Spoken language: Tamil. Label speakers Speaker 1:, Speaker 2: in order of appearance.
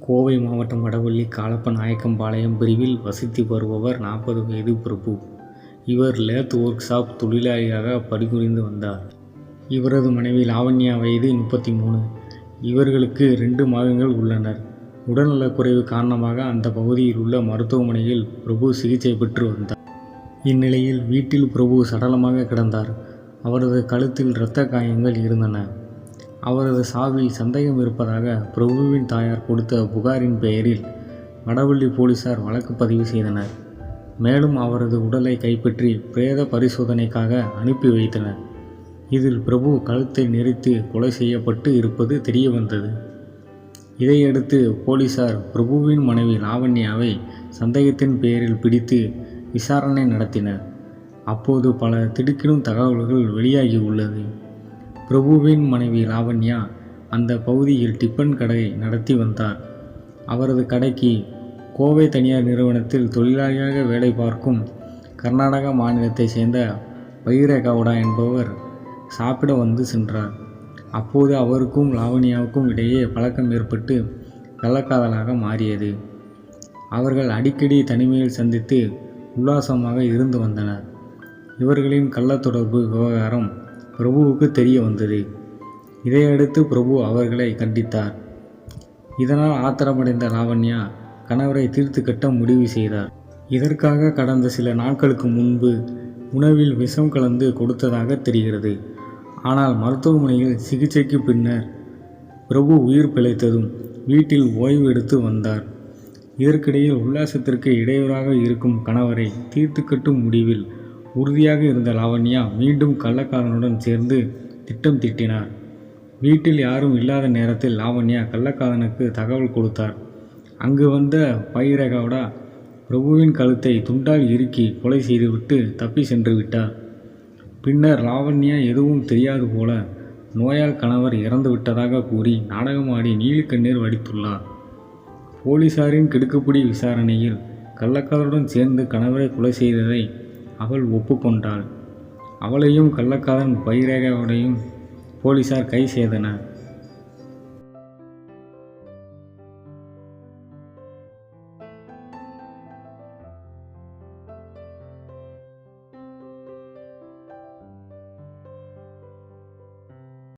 Speaker 1: கோவை மாவட்டம் வடவள்ளி காலப்ப நாயக்கம்பாளையம் பிரிவில் வசித்து வருபவர் நாற்பது வயது பிரபு. இவர் லேத் ஒர்க் ஷாப் தொழிலாளியாக பணிபுரிந்து வந்தார். இவரது மனைவி லாவண்யா வயது முப்பத்தி மூணு இவர்களுக்கு ரெண்டு மாதங்கள் உள்ளனர். உடல்நலக்குறைவு காரணமாக அந்த பகுதியில் உள்ள மருத்துவமனையில் பிரபு சிகிச்சை பெற்று வந்தார். இந்நிலையில் வீட்டில் பிரபு சடலமாக கிடந்தார். அவரது கழுத்தில் இரத்த காயங்கள் இருந்தன. அவரது சாவில் சந்தேகம் இருப்பதாக பிரபுவின் தாயார் கொடுத்த புகாரின் பெயரில் வடவள்ளி போலீசார் வழக்கு பதிவு செய்தனர். மேலும் அவரது உடலை கைப்பற்றி பிரேத பரிசோதனைக்காக அனுப்பி வைத்தனர். இதில் பிரபு கழுத்தை நெரித்து கொலை செய்யப்பட்டு இருப்பது தெரியவந்தது. இதையடுத்து போலீசார் பிரபுவின் மனைவி லாவண்யாவை சந்தேகத்தின் பெயரில் பிடித்து விசாரணை நடத்தினர். அப்போது பல திடுக்கிடும் தகவல்கள் வெளியாகி உள்ளது பிரபுவின் மனைவி லாவண்யா அந்த பகுதியில் டிப்பன் கடை நடத்தி வந்தார். அவரது கடைக்கு கோவை தனியார் நிறுவனத்தில் தொழிலாளியாக வேலை பார்க்கும் கர்நாடக மாநிலத்தை சேர்ந்த பைரேகவுடா என்பவர் சாப்பிட வந்து சென்றார். அப்போது அவருக்கும் லாவண்யாவுக்கும் இடையே பழக்கம் ஏற்பட்டு கள்ளக்காதலாக மாறியது. அவர்கள் அடிக்கடி தனிமையில் சந்தித்து உல்லாசமாக இருந்து வந்தனர். இவர்களின் கள்ளத்தொடர்பு விவகாரம் பிரபுவுக்கு தெரிய வந்தது. இதையடுத்து பிரபு அவர்களை கண்டித்தார். இதனால் ஆத்திரமடைந்த லாவண்யா கணவரை தீர்த்து கட்ட முடிவு செய்தார். இதற்காக கடந்த சில நாட்களுக்கு முன்பு உணவில் விஷம் கலந்து கொடுத்ததாக தெரிகிறது. ஆனால் மருத்துவமனையில் சிகிச்சைக்கு பின்னர் பிரபு உயிர் பிழைத்ததும் வீட்டில் ஓய்வு எடுத்து வந்தார். இதற்கிடையில் உல்லாசத்திற்கு இடையூறாக இருக்கும் கணவரை தீர்த்து கட்டும் முடிவில் உறுதியாக இருந்த லாவண்யா மீண்டும் கள்ளக்காரனுடன் சேர்ந்து திட்டம் திட்டினார் வீட்டில் யாரும் இல்லாத நேரத்தில் லாவண்யா கள்ளக்காரனுக்கு தகவல் கொடுத்தார். அங்கு வந்த பைரேகவுடா பிரபுவின் கழுத்தை துண்டால் இறுக்கி கொலை செய்துவிட்டு தப்பி சென்று விட்டார். பின்னர் லாவண்யா எதுவும் தெரியாது போல நோயால் கணவர் இறந்து விட்டதாக கூறி நாடகமாடி நீலிக்கண்ணீர் வடித்துள்ளார். போலீசாரின் கிடுக்குப்பிடி விசாரணையில் கள்ளக்காரருடன் சேர்ந்து கணவரை கொலை செய்ததை அவள் ஒப்புக்கொண்டாள் அவளையும் கள்ளக்காரன் பைரேகவுடாவையும் போலீசார் கை செய்தனர்.